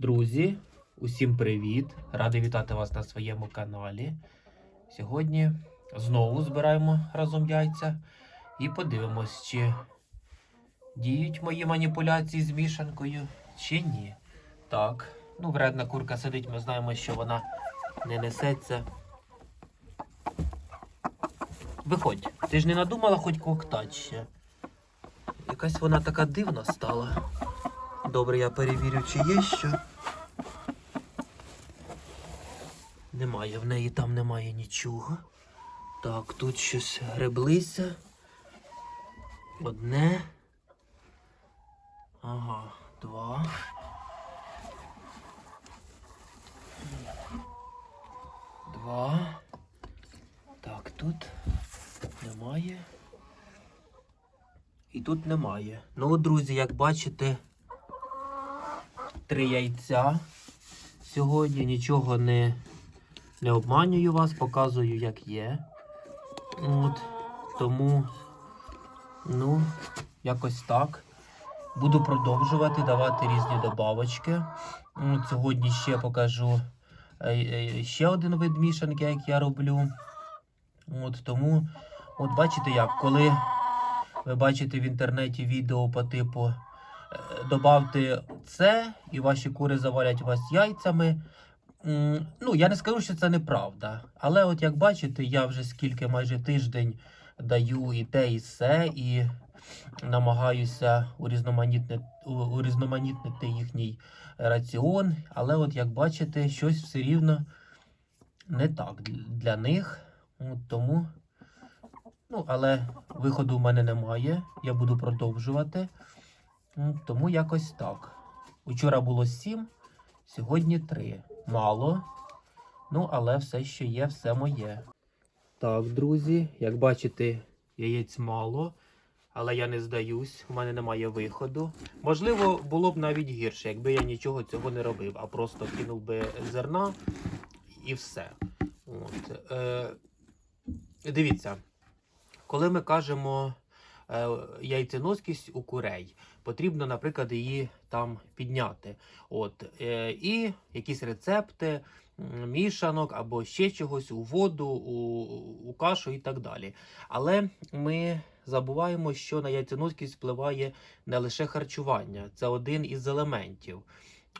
Друзі, усім привіт! Радий вітати вас на своєму каналі. Сьогодні знову збираємо разом яйця і подивимось, чи діють мої маніпуляції з мішанкою, чи ні. Так, ну вредна курка сидить, ми знаємо, що вона не несеться. Виходь, ти ж не надумала хоч коктать ще. Якась вона така дивна стала. Добре, я перевірю, чи є що. Немає, в неї там немає нічого. Так, тут щось греблися. Одне. Ага, два. Два. Так, тут немає. І тут немає. Ну, друзі, як бачите, три яйця. Сьогодні нічого не, не обманюю вас, показую, як є. От. Тому, ну, якось так. Буду продовжувати давати різні добавочки. От, сьогодні ще покажу е, е, ще один вид мішанки, як я роблю. От, тому, от бачите як, коли ви бачите в інтернеті відео по типу добавте це, і ваші кури завалять вас яйцями. Ну, я не скажу, що це неправда. Але от як бачите, я вже скільки майже тиждень даю і те, і все, і намагаюся урізноманітнити, урізноманітнити їхній раціон. Але от як бачите, щось все рівно не так для них. От тому. Ну, але виходу в мене немає. Я буду продовжувати. Тому якось так. Учора було 7, сьогодні 3. Мало. Ну, але все, що є, все моє. Так, друзі, як бачите, яєць мало, але я не здаюсь, у мене немає виходу. Можливо, було б навіть гірше, якби я нічого цього не робив, а просто кинув би зерна і все. От. Е, дивіться, коли ми кажемо е, яйценоскість у курей, потрібно, наприклад, її там підняти. От, е, і якісь рецепти, мішанок або ще чогось у воду, у, у кашу і так далі. Але ми забуваємо, що на яйценоскість впливає не лише харчування, це один із елементів.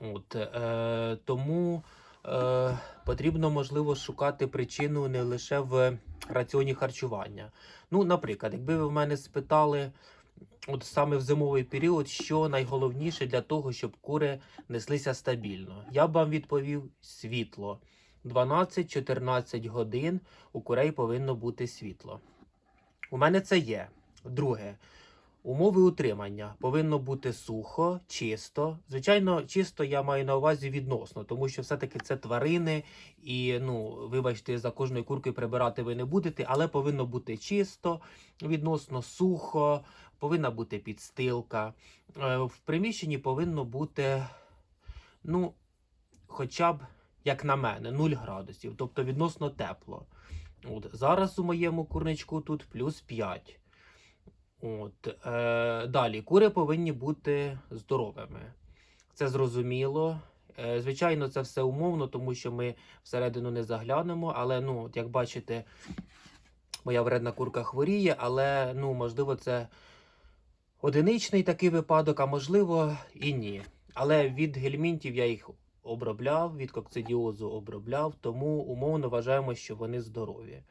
От, е, тому е, потрібно, можливо, шукати причину не лише в раціоні харчування. Ну, наприклад, якби ви в мене спитали, от саме в зимовий період, що найголовніше для того, щоб кури неслися стабільно, я б вам відповів світло. 12-14 годин у курей повинно бути світло. У мене це є. Друге, умови утримання повинно бути сухо, чисто. Звичайно, чисто я маю на увазі відносно, тому що все-таки це тварини, і ну, вибачте, за кожною куркою прибирати ви не будете, але повинно бути чисто, відносно сухо, повинна бути підстилка. Е, В приміщенні повинно бути, ну, хоча б, як на мене, 0 градусів, тобто відносно тепло. От, зараз у моєму курничку тут плюс 5. От, е, далі, кури повинні бути здоровими. Це зрозуміло. Е, звичайно, це все умовно, тому що ми всередину не заглянемо. Але, ну, от як бачите, моя вредна курка хворіє, але ну, можливо, це одиничний такий випадок, а можливо і ні. Але від гельмінтів я їх обробляв, від кокцидіозу обробляв, тому умовно вважаємо, що вони здорові.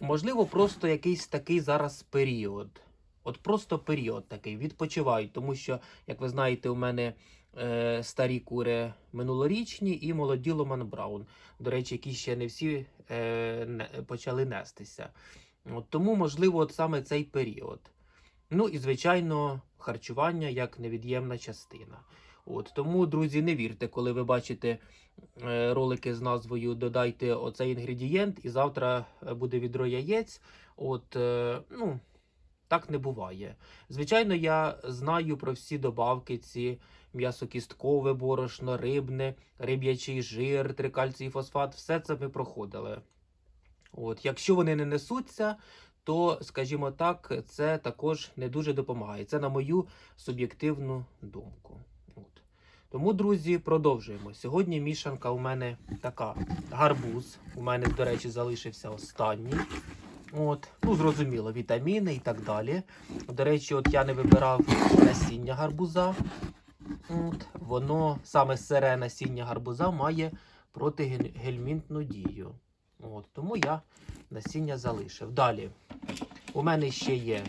Можливо, просто якийсь такий зараз період. От просто період такий, відпочивають, тому що, як ви знаєте, у мене е, старі кури минулорічні і молоді Ломан Браун. До речі, які ще не всі е, не, почали нестися. От, тому, можливо, от саме цей період. Ну і, звичайно, харчування як невід'ємна частина. От, тому, друзі, не вірте, коли ви бачите е, ролики з назвою Додайте оцей інгредієнт, і завтра е, буде відро яєць. От, е, ну, так не буває. Звичайно, я знаю про всі добавки, ці м'ясокісткове борошно, рибне, риб'ячий жир, трикальцій фосфат, все це ми проходили. От, якщо вони не несуться, то, скажімо так, це також не дуже допомагає. Це на мою суб'єктивну думку. Тому, друзі, продовжуємо. Сьогодні мішанка у мене така гарбуз. У мене, до речі, залишився останній. От, ну, зрозуміло, вітаміни і так далі. До речі, от я не вибирав насіння гарбуза. От, воно саме сире насіння гарбуза має протигельмінтну дію. От, тому я насіння залишив. Далі. У мене ще є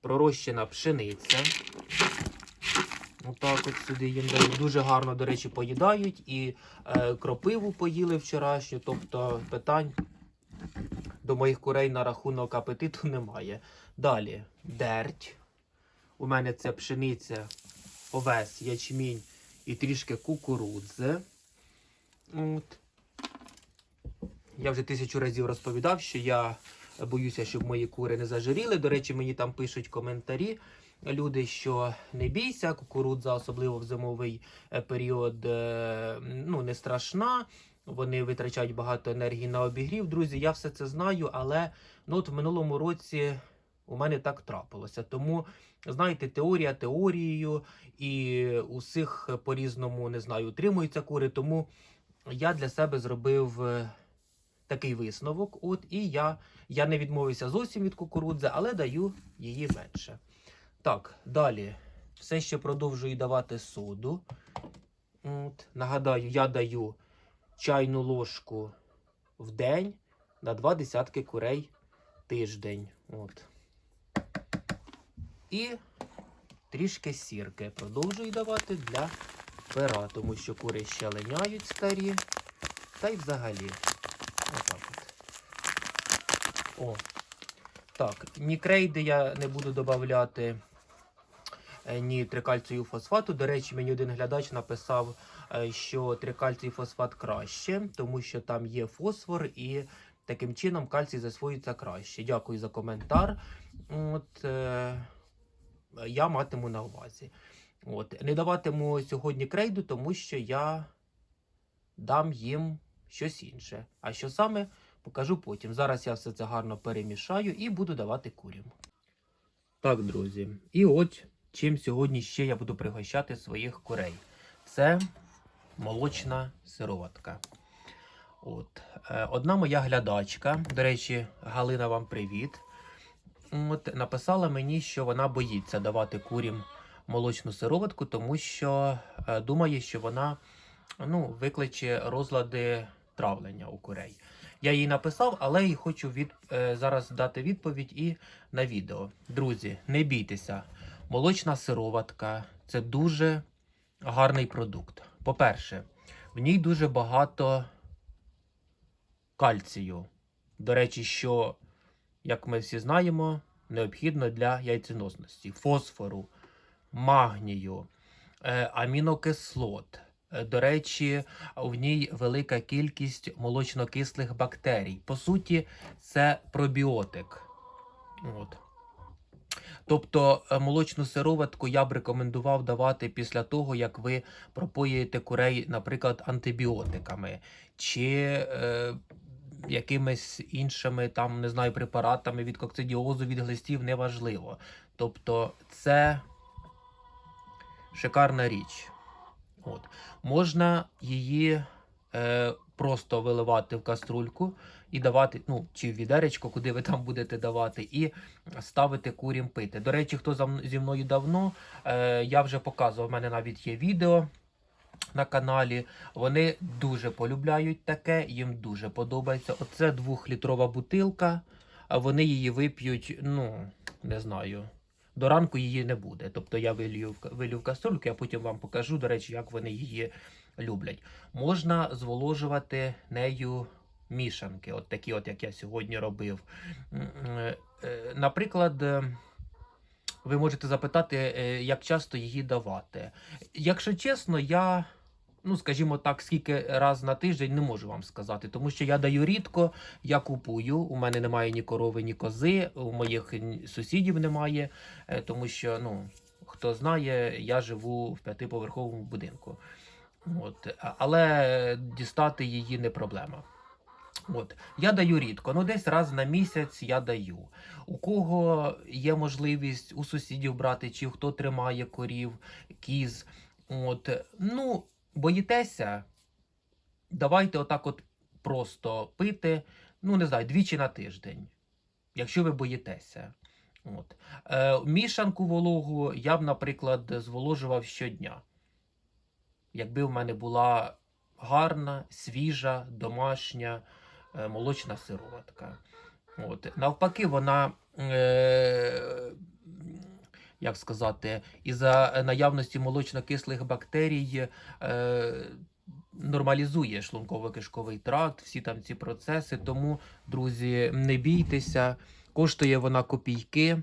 пророщена пшениця. Отак от сюди їм. Дуже гарно, до речі, поїдають. І е, кропиву поїли вчорашню. Тобто питань до моїх курей на рахунок апетиту немає. Далі дерть. У мене це пшениця, овес, ячмінь і трішки кукурудзи. От. Я вже тисячу разів розповідав, що я боюся, щоб мої кури не зажиріли. До речі, мені там пишуть коментарі. Люди, що не бійся, кукурудза, особливо в зимовий е, період, е, ну не страшна. Вони витрачають багато енергії на обігрів. Друзі, я все це знаю, але ну от в минулому році у мене так трапилося. Тому, знаєте, теорія теорією, і усіх по-різному не знаю, утримуються кури. Тому я для себе зробив е, такий висновок. От і я, я не відмовився зовсім від кукурудзи, але даю її менше. Так, далі. Все ще продовжую давати соду. От. Нагадаю, я даю чайну ложку в день на два десятки курей тиждень. От. І трішки сірки продовжую давати для пера, тому що кури ще линяють старі. Та й взагалі. Отак от. О. Так, ні крейди я не буду додавати ні трикальцію фосфату. До речі, мені один глядач написав, е, що трикальцій фосфат краще, тому що там є фосфор і таким чином кальцій засвоюється краще. Дякую за коментар. От, е, я матиму на увазі. От. Не даватиму сьогодні крейду, тому що я дам їм щось інше. А що саме, покажу потім. Зараз я все це гарно перемішаю і буду давати курям. Так, друзі. І от чим сьогодні ще я буду пригощати своїх курей. Це молочна сироватка. От. Е, Одна моя глядачка, до речі, Галина, вам привіт. От, написала мені, що вона боїться давати курям молочну сироватку, тому що е, думає, що вона ну, викличе розлади травлення у курей. Я їй написав, але і хочу від, е, зараз дати відповідь і на відео. Друзі, не бійтеся. Молочна сироватка це дуже гарний продукт. По-перше, в ній дуже багато кальцію. До речі, що, як ми всі знаємо, необхідно для яйценосності: фосфору, магнію, е, амінокислот. Е, До речі, в ній велика кількість молочнокислих бактерій. По суті, це пробіотик. От. Тобто е, молочну сироватку я б рекомендував давати після того, як ви пропоїте курей, наприклад, антибіотиками чи е, якимись іншими там, не знаю, препаратами від кокцидіозу, від глистів, неважливо. Тобто, це шикарна річ. От. Можна її е, просто виливати в каструльку і давати, ну, чи в відеречко, куди ви там будете давати, і ставити курям пити. До речі, хто зі мною давно, е, я вже показував, в мене навіть є відео на каналі. Вони дуже полюбляють таке, їм дуже подобається. Оце двохлітрова бутилка, вони її вип'ють, ну, не знаю. До ранку її не буде. Тобто я вилью, вилью в каструльку, я потім вам покажу, до речі, як вони її люблять. Можна зволожувати нею мішанки, от такі, от як я сьогодні робив. Е, е, Наприклад, е, ви можете запитати, як часто її давати. Якщо чесно, я. Ну, скажімо так, скільки раз на тиждень не можу вам сказати, тому що я даю рідко, я купую. У мене немає ні корови, ні кози, у моїх сусідів немає, тому що, ну, хто знає, я живу в п'ятиповерховому будинку. От. Але дістати її не проблема. От. Я даю рідко, ну десь раз на місяць я даю. У кого є можливість у сусідів брати, чи хто тримає корів, кіз, От, ну, боїтеся, давайте отак от просто пити, ну, не знаю, двічі на тиждень, якщо ви боїтеся. От. Е, мішанку вологу я б, наприклад, зволожував щодня. Якби в мене була гарна, свіжа, домашня молочна сироватка. От. Навпаки, вона, е, як сказати, із-за наявності молочно-кислих бактерій е, нормалізує шлунково-кишковий тракт, всі там ці процеси. Тому, друзі, не бійтеся. Коштує вона копійки.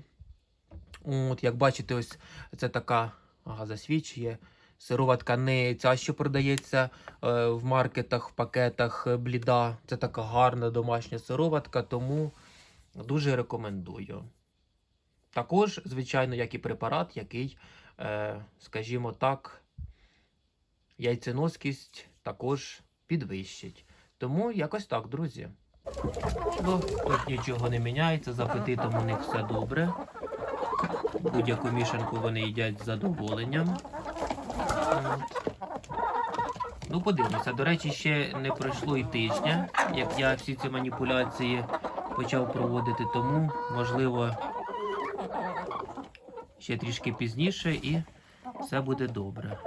От, як бачите, ось це така ага, засвідчує. Сироватка не ця, що продається е, в маркетах, в пакетах е, бліда. Це така гарна домашня сироватка, тому дуже рекомендую. Також, звичайно, як і препарат, який, е, скажімо так, яйценоскість також підвищить. Тому якось так, друзі. Ну, тут нічого не міняється, з апетитом у них все добре. Будь-яку мішанку вони їдять з задоволенням. Ну, подивимося. До речі, ще не пройшло і тижня, як я всі ці маніпуляції почав проводити, тому, можливо, ще трішки пізніше і все буде добре.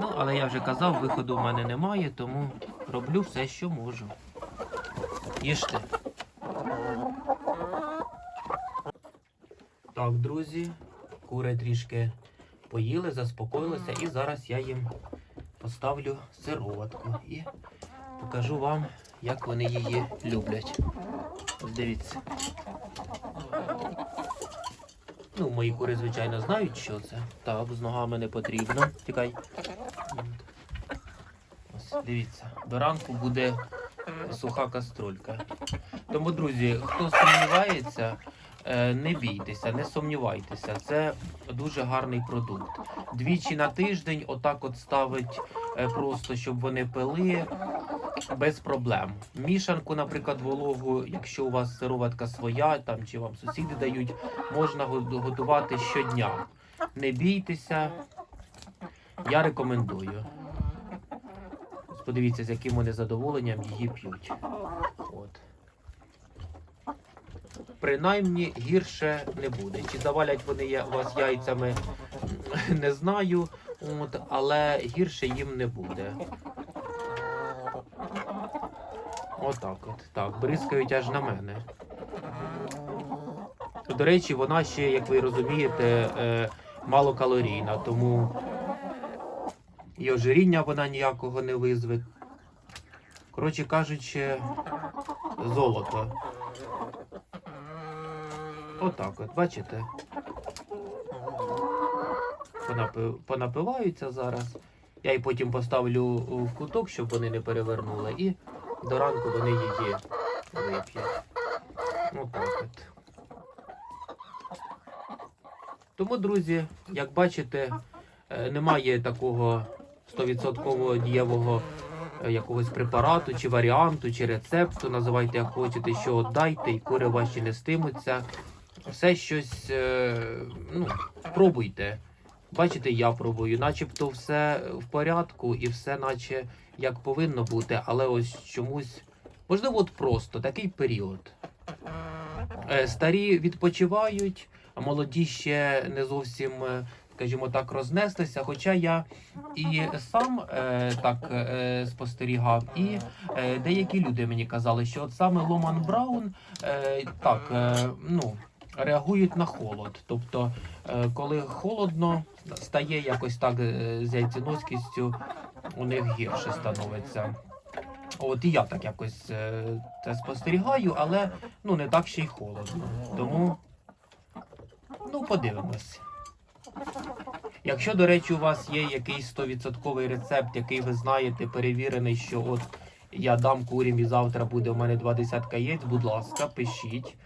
Ну, але я вже казав, виходу в мене немає, тому роблю все, що можу. Їжте. Так, друзі, кури трішки поїли, заспокоїлися, і зараз я їм поставлю сироватку і покажу вам, як вони її люблять. Ось дивіться. Ну, мої кури, звичайно, знають, що це. Так, з ногами не потрібно. Тікай. Ось, дивіться, до ранку буде суха каструлька. Тому, друзі, хто сумнівається, не бійтеся, не сумнівайтеся. Це дуже гарний продукт. Двічі на тиждень отак от ставить е, просто, щоб вони пили без проблем. Мішанку, наприклад, вологу, якщо у вас сироватка своя, там чи вам сусіди дають, можна готувати щодня. Не бійтеся, я рекомендую. Подивіться, з яким вони задоволенням її п'ють. От. Принаймні гірше не буде. Чи завалять вони вас яйцями, не знаю. От, але гірше їм не буде. Отак от. Так, бризкають аж на мене. До речі, вона ще, як ви розумієте, е, малокалорійна, тому і ожиріння вона ніякого не визве. Коротше кажучи, золото. Отак от, бачите? Понапи- Понапиваються зараз. Я її потім поставлю в куток, щоб вони не перевернули, і до ранку вони її вип'ють. Отак от. Тому, друзі, як бачите, е, немає такого 100% дієвого е, якогось препарату, чи варіанту, чи рецепту, називайте як хочете, що дайте, і кури ваші нестимуться. Все щось, е, ну, пробуйте. Бачите, я пробую, начебто все в порядку і все, наче як повинно бути, але ось чомусь, можливо, от просто такий період. Е, Старі відпочивають, а молоді ще не зовсім, е, скажімо так, рознеслися. Хоча я і сам так спостерігав, і деякі люди мені казали, що от саме Ломан Браун так, ну, реагують на холод. Тобто, е, коли холодно, стає якось так е, з яйценоскістю, у них гірше становиться. От і я так якось е, це спостерігаю, але ну не так ще й холодно. Тому ну подивимось. Якщо, до речі, у вас є якийсь 100% рецепт, який ви знаєте, перевірений, що от я дам курям і завтра буде у мене два десятка яєць, будь ласка, пишіть.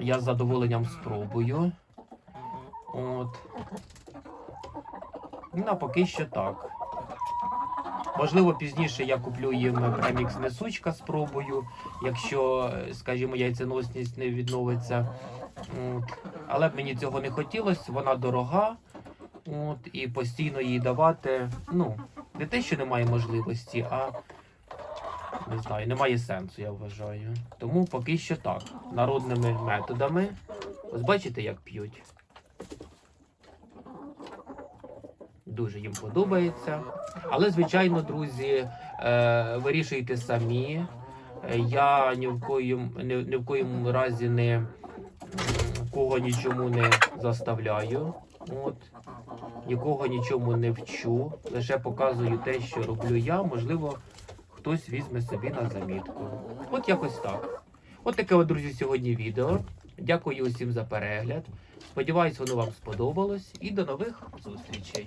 Я з задоволенням спробую. От. Ну, поки що так. Можливо, пізніше я куплю їм премікс несучка, спробую, якщо, скажімо, яйценосність не відновиться. От. Але б мені цього не хотілося, вона дорога. От, і постійно їй давати, ну, не те, що немає можливості, а не знаю, немає сенсу, я вважаю. Тому поки що так. Народними методами. Ось бачите, як п'ють. Дуже їм подобається. Але, звичайно, друзі, е, вирішуйте самі. Е, Я ні в коїм, ні, ні в коїм разі не кого нічому не заставляю. От. Нікого нічому не вчу. Лише показую те, що роблю я. Можливо, хтось візьме собі на замітку. От якось так. От таке, друзі, сьогодні відео. Дякую усім за перегляд. Сподіваюсь, воно вам сподобалось. І до нових зустрічей.